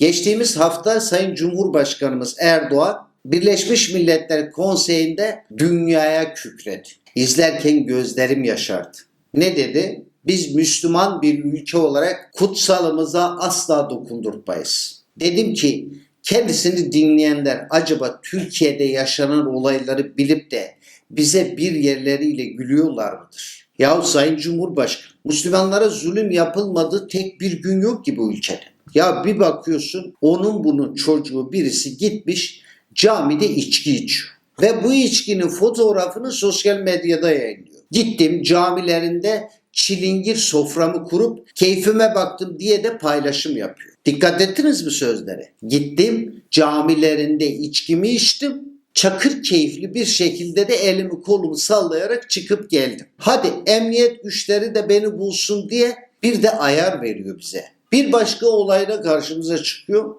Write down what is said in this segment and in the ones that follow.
Geçtiğimiz hafta Sayın Cumhurbaşkanımız Erdoğan Birleşmiş Milletler Konseyi'nde dünyaya kükredi. İzlerken gözlerim yaşardı. Ne dedi? Biz Müslüman bir ülke olarak kutsalımıza asla dokundurtmayız. Dedim ki kendisini dinleyenler acaba Türkiye'de yaşanan olayları bilip de bize bir yerleriyle gülüyorlar mıdır? Yahu Sayın Cumhurbaşkanı, Müslümanlara zulüm yapılmadığı tek bir gün yok ki bu ülkede. Ya bir bakıyorsun onun bunun çocuğu birisi gitmiş camide içki içiyor. Ve bu içkinin fotoğrafını sosyal medyada yayınlıyor. Gittim camilerinde çilingir soframı kurup keyfime baktım diye de paylaşım yapıyor. Dikkat ettiniz mi sözlere? Gittim camilerinde içkimi içtim. Çakır keyifli bir şekilde de elimi kolumu sallayarak çıkıp geldim. Hadi emniyet güçleri de beni bulsun diye bir de ayar veriyor bize. Bir başka olayla karşımıza çıkıyor.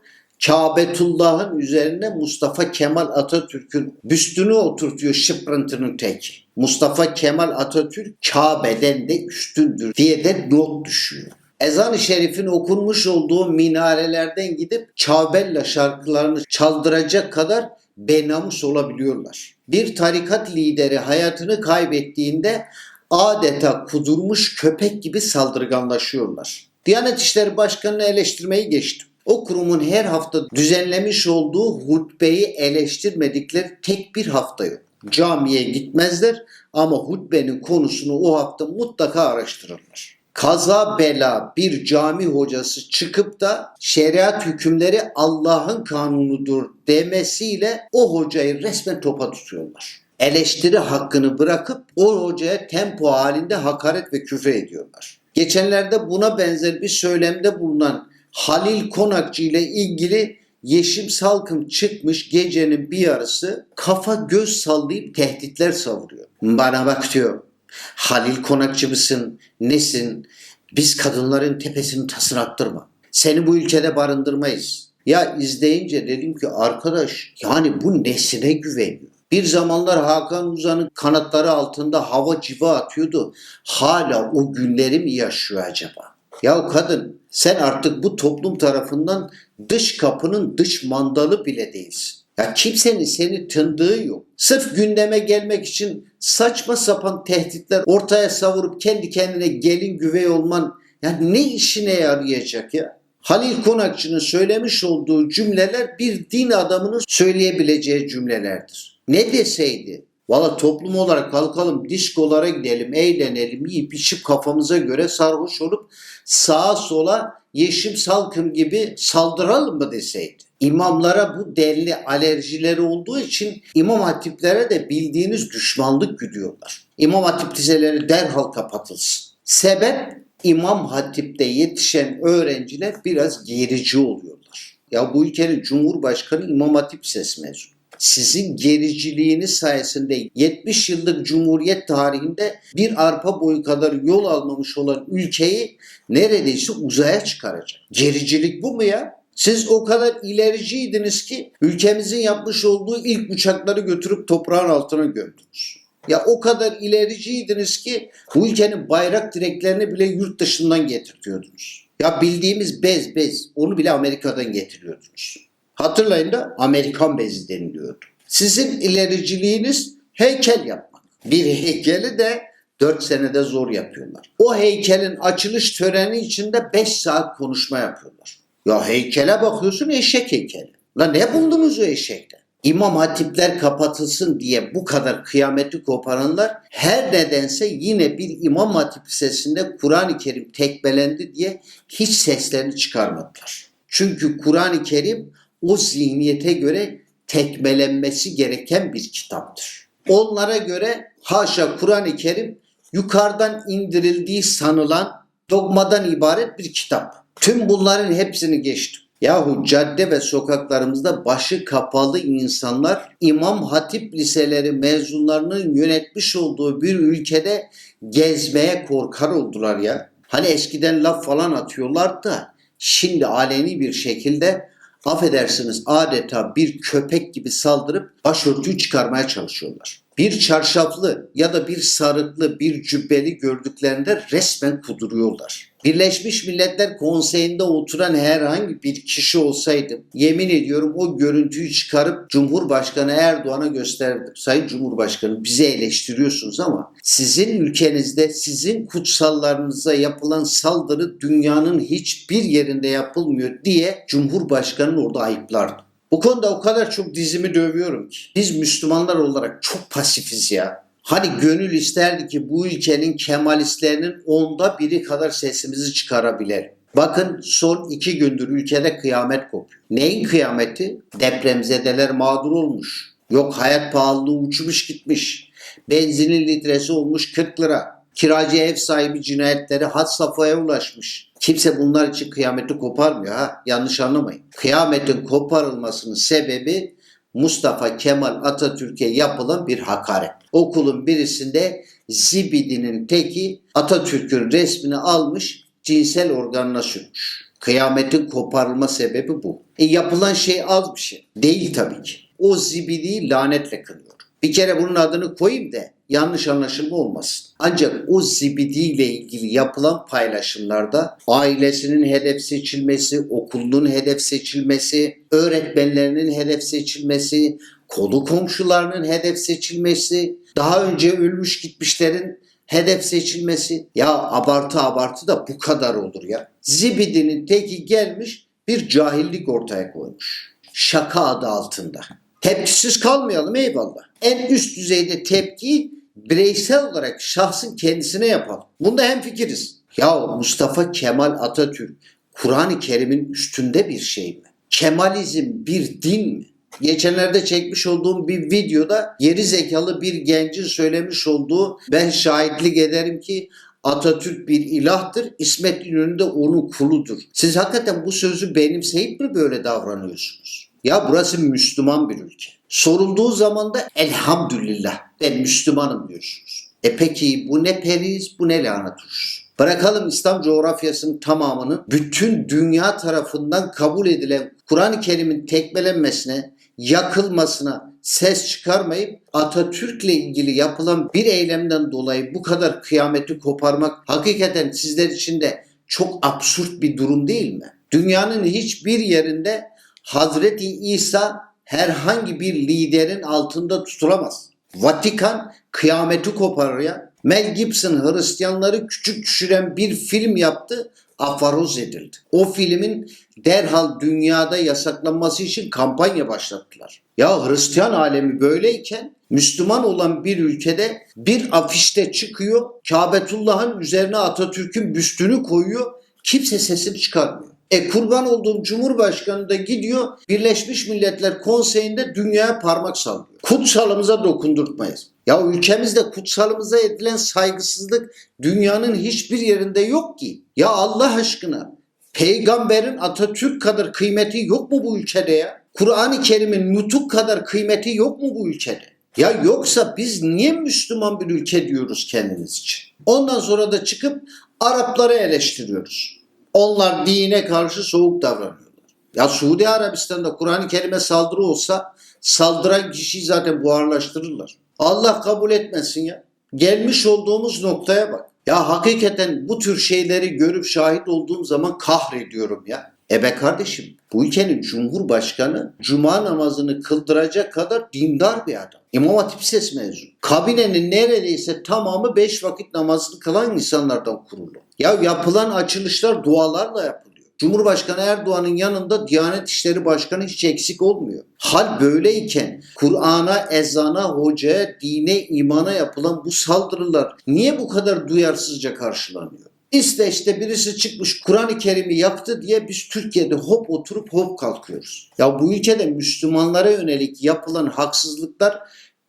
Kabetullah'ın üzerine Mustafa Kemal Atatürk'ün büstünü oturtuyor şıprıntının teki. Mustafa Kemal Atatürk Kabe'den de üstündür diye de not düşüyor. Ezan-ı Şerif'in okunmuş olduğu minarelerden gidip Çavbella şarkılarını çaldıracak kadar benamus olabiliyorlar. Bir tarikat lideri hayatını kaybettiğinde adeta kudurmuş köpek gibi saldırganlaşıyorlar. Diyanet İşleri Başkanı'nı eleştirmeyi geçtim. O kurumun her hafta düzenlemiş olduğu hutbeyi eleştirmedikleri tek bir hafta yok. Camiye gitmezler ama hutbenin konusunu o hafta mutlaka araştırırlar. Kaza bela bir cami hocası çıkıp da şeriat hükümleri Allah'ın kanunudur demesiyle o hocayı resmen topa tutuyorlar. Eleştiri hakkını bırakıp o hocaya tempo halinde hakaret ve küfür ediyorlar. Geçenlerde buna benzer bir söylemde bulunan Halil Konakçı ile ilgili Yeşim Salkım çıkmış gecenin bir yarısı kafa göz sallayıp tehditler savuruyor. Bana bak diyor. Halil Konakçı mısın? Nesin? Biz kadınların tepesini tasını attırma. Seni bu ülkede barındırmayız. Ya izleyince dedim ki arkadaş yani bu nesine güveniyor? Bir zamanlar Hakan Uzan'ın kanatları altında hava civa atıyordu. Hala o günleri mi yaşıyor acaba? Ya kadın sen artık bu toplum tarafından dış kapının dış mandalı bile değilsin. Ya kimsenin seni tındığı yok. Sırf gündeme gelmek için saçma sapan tehditler ortaya savurup kendi kendine gelin güvey olman ya ne işine yarayacak ya? Halil Konakçı'nın söylemiş olduğu cümleler bir din adamının söyleyebileceği cümlelerdir. Ne deseydi? Valla toplum olarak kalkalım diskolara gidelim, eğlenelim, yiyip içip kafamıza göre sarhoş olup sağa sola yeşim salkım gibi saldıralım mı deseydi. İmamlara bu denli alerjileri olduğu için imam hatiplere de bildiğiniz düşmanlık güdüyorlar. İmam hatip liseleri derhal kapatılsın. Sebep imam hatipte yetişen öğrenciler biraz gerici oluyorlar. Ya bu ülkenin Cumhurbaşkanı İmam Hatip Lisesi mezunu sizin gericiliğiniz sayesinde 70 yıllık cumhuriyet tarihinde bir arpa boyu kadar yol almamış olan ülkeyi neredeyse uzaya çıkaracak. Gericilik bu mu ya? Siz o kadar ilericiydiniz ki ülkemizin yapmış olduğu ilk uçakları götürüp toprağın altına gömdünüz. Ya o kadar ilericiydiniz ki bu ülkenin bayrak direklerini bile yurt dışından getirtiyordunuz. Ya bildiğimiz bez bez onu bile Amerika'dan getiriyordunuz. Hatırlayın da Amerikan bezi deniliyordu. Sizin ilericiliğiniz heykel yapmak. Bir heykeli de 4 senede zor yapıyorlar. O heykelin açılış töreni içinde 5 saat konuşma yapıyorlar. Ya heykele bakıyorsun eşek heykeli. La ne buldunuz o eşekte? İmam hatipler kapatılsın diye bu kadar kıyameti koparanlar her nedense yine bir İmam Hatip Lisesi'nde Kur'an-ı Kerim tekmelendi diye hiç seslerini çıkarmadılar. Çünkü Kur'an-ı Kerim o zihniyete göre tekmelenmesi gereken bir kitaptır. Onlara göre haşa Kur'an-ı Kerim yukarıdan indirildiği sanılan dogmadan ibaret bir kitap. Tüm bunların hepsini geçtim. Yahu cadde ve sokaklarımızda başı kapalı insanlar İmam Hatip liseleri mezunlarının yönetmiş olduğu bir ülkede gezmeye korkar oldular ya. Hani eskiden laf falan atıyorlar da şimdi aleni bir şekilde affedersiniz adeta bir köpek gibi saldırıp başörtüyü çıkarmaya çalışıyorlar. Bir çarşaflı ya da bir sarıklı bir cübbeli gördüklerinde resmen kuduruyorlar. Birleşmiş Milletler Konseyi'nde oturan herhangi bir kişi olsaydım yemin ediyorum o görüntüyü çıkarıp Cumhurbaşkanı Erdoğan'a gösterdim. Sayın Cumhurbaşkanı bizi eleştiriyorsunuz ama sizin ülkenizde sizin kutsallarınıza yapılan saldırı dünyanın hiçbir yerinde yapılmıyor diye Cumhurbaşkanı orada ayıplardım. Bu konuda o kadar çok dizimi dövüyorum ki. Biz Müslümanlar olarak çok pasifiz ya. Hani gönül isterdi ki bu ülkenin kemalistlerinin onda biri kadar sesimizi çıkarabilelim. Bakın son iki gündür ülkede kıyamet kopuyor. Neyin kıyameti? Depremzedeler mağdur olmuş. Yok hayat pahalılığı uçmuş gitmiş. Benzinin litresi olmuş 40 lira. Kiracı ev sahibi cinayetleri had safhaya ulaşmış. Kimse bunlar için kıyameti koparmıyor ha. Yanlış anlamayın. Kıyametin koparılmasının sebebi Mustafa Kemal Atatürk'e yapılan bir hakaret. Okulun birisinde Zibidi'nin teki Atatürk'ün resmini almış cinsel organına sürmüş. Kıyametin koparılma sebebi bu. E yapılan şey az bir şey. Değil tabii ki. O zibidiyi lanetle kınıyor. Bir kere bunun adını koyayım da yanlış anlaşılma olmasın. Ancak o zibidiyle ilgili yapılan paylaşımlarda ailesinin hedef seçilmesi, okulunun hedef seçilmesi, öğretmenlerinin hedef seçilmesi, kolu komşularının hedef seçilmesi, daha önce ölmüş gitmişlerin hedef seçilmesi. Ya abartı abartı da bu kadar olur ya. Zibidinin teki gelmiş bir cahillik ortaya koymuş. Şaka adı altında. Tepkisiz kalmayalım eyvallah. En üst düzeyde tepkiyi bireysel olarak şahsın kendisine yapalım. Bunda hemfikiriz. Ya Mustafa Kemal Atatürk Kur'an-ı Kerim'in üstünde bir şey mi? Kemalizm bir din mi? Geçenlerde çekmiş olduğum bir videoda geri zekalı bir gencin söylemiş olduğu ben şahitlik ederim ki Atatürk bir ilahtır, İsmet İnönü de onun kuludur. Siz hakikaten bu sözü benimseyip mi böyle davranıyorsunuz? Ya burası Müslüman bir ülke. Sorulduğu zaman da elhamdülillah ben Müslümanım diyorsunuz. E peki bu ne periz bu ne lanet turşusu? Bırakalım İslam coğrafyasının tamamının bütün dünya tarafından kabul edilen Kur'an-ı Kerim'in tekmelenmesine, yakılmasına ses çıkarmayıp Atatürk'le ilgili yapılan bir eylemden dolayı bu kadar kıyameti koparmak hakikaten sizler için de çok absürt bir durum değil mi? Dünyanın hiçbir yerinde Hazreti İsa herhangi bir liderin altında tutulamaz. Vatikan kıyameti koparır ya. Mel Gibson Hristiyanları küçük düşüren bir film yaptı, afaroz edildi. O filmin derhal dünyada yasaklanması için kampanya başlattılar. Ya Hristiyan alemi böyleyken Müslüman olan bir ülkede bir afişte çıkıyor, Kabetullah'ın üzerine Atatürk'ün büstünü koyuyor, kimse sesini çıkarmıyor. E kurban olduğum Cumhurbaşkanı da gidiyor Birleşmiş Milletler Konseyi'nde dünyaya parmak sallıyor. Kutsalımıza dokundurtmayız. Ya ülkemizde kutsalımıza edilen saygısızlık dünyanın hiçbir yerinde yok ki. Ya Allah aşkına peygamberin Atatürk kadar kıymeti yok mu bu ülkede ya? Kur'an-ı Kerim'in nutuk kadar kıymeti yok mu bu ülkede? Ya yoksa biz niye Müslüman bir ülke diyoruz kendimiz için? Ondan sonra da çıkıp Arapları eleştiriyoruz. Onlar dine karşı soğuk davranıyorlar. Ya Suudi Arabistan'da Kur'an-ı Kerim'e saldırı olsa saldıran kişiyi zaten buharlaştırırlar. Allah kabul etmesin ya. Gelmiş olduğumuz noktaya bak. Ya hakikaten bu tür şeyleri görüp şahit olduğum zaman kahrediyorum ya. E be kardeşim bu ülkenin cumhurbaşkanı cuma namazını kıldıracak kadar dindar bir adam. İmam Hatip Ses mezunu. Kabinenin neredeyse tamamı beş vakit namazını kılan insanlardan kurulu. Ya yapılan açılışlar dualarla yapılıyor. Cumhurbaşkanı Erdoğan'ın yanında Diyanet İşleri Başkanı hiç eksik olmuyor. Hal böyleyken Kur'an'a, ezana, hocaya, dine, imana yapılan bu saldırılar niye bu kadar duyarsızca karşılanıyor? İsveç'te birisi çıkmış Kur'an-ı Kerim'i yaktı diye biz Türkiye'de hop oturup hop kalkıyoruz. Ya bu ülkede Müslümanlara yönelik yapılan haksızlıklar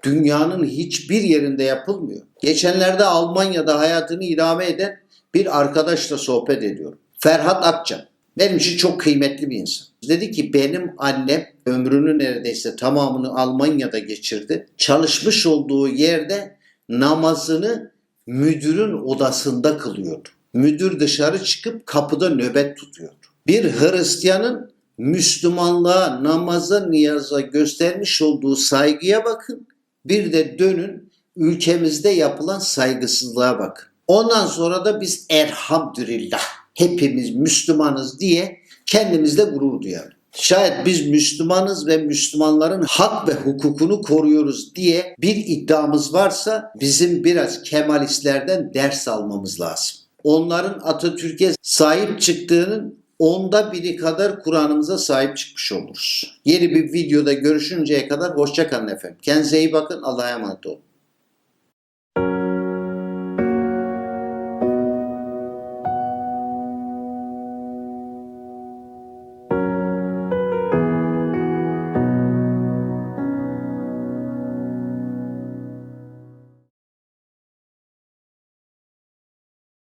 dünyanın hiçbir yerinde yapılmıyor. Geçenlerde Almanya'da hayatını idame eden bir arkadaşla sohbet ediyorum. Ferhat Akçam. Benim için çok kıymetli bir insan. Dedi ki benim annem ömrünü neredeyse tamamını Almanya'da geçirdi. Çalışmış olduğu yerde namazını müdürün odasında kılıyordu. Müdür dışarı çıkıp kapıda nöbet tutuyordu. Bir Hristiyanın Müslümanlığa, namaza, niyaza göstermiş olduğu saygıya bakın. Bir de dönün ülkemizde yapılan saygısızlığa bakın. Ondan sonra da biz elhamdülillah hepimiz Müslümanız diye kendimizde gurur duyalım. Şayet biz Müslümanız ve Müslümanların hak ve hukukunu koruyoruz diye bir iddiamız varsa bizim biraz Kemalistlerden ders almamız lazım. Onların Atatürk'e sahip çıktığının onda biri kadar Kur'an'ımıza sahip çıkmış oluruz. Yeni bir videoda görüşünceye kadar hoşçakalın efendim. Kendinize iyi bakın. Allah'a emanet olun.